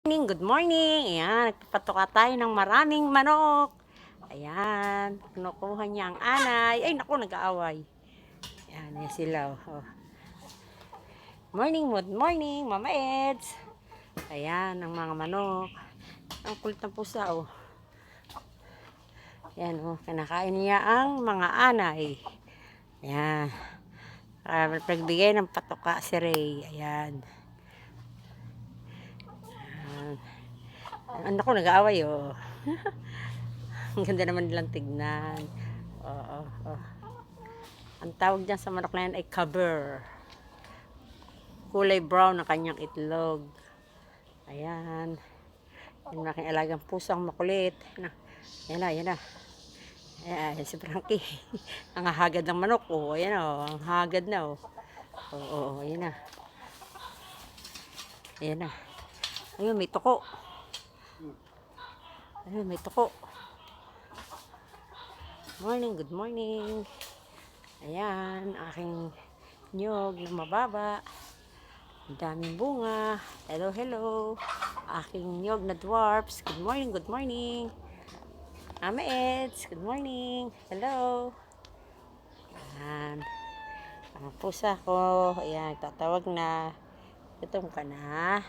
morning, good morning. Ayan, nagpapatuka tayo ng maraming manok. Ayan, kinukuha niya ang anay. Ay, naku, nag-aaway. Ayan, ayan sila. Oh. Morning, good morning, Mama Eds. Ayan, ang mga manok. Ang kulit ng pusa, oh. Ayan, oh, kinakain niya ang mga anay. Ayan. Uh, nagbigay ng patuka si Ray. Ayan. Ayan. Ano ko, nag-aaway, oh. Ang ganda naman nilang tignan. Oo, oo. Ang tawag dyan sa manok na yan ay cover. Kulay brown ang kanyang itlog. Ayan. Yung aking alagang pusang makulit. Yan na, yan na. Yan na. Ayan, si Frankie. ang hagad ng manok. Oh, ayan oh. Ang hagad na oh. Oo, oh, oh, ayan na. Ayan na. Ayun, may tuko. Ayun, may tuko. Morning, good morning. Ayan, aking nyog na mababa. Ang daming bunga. Hello, hello. Aking nyog na dwarfs. Good morning, good morning. Mama Eds, good morning. Hello. Ayan. Ang pusa ko. Ayan, tatawag na. Gutom ka na.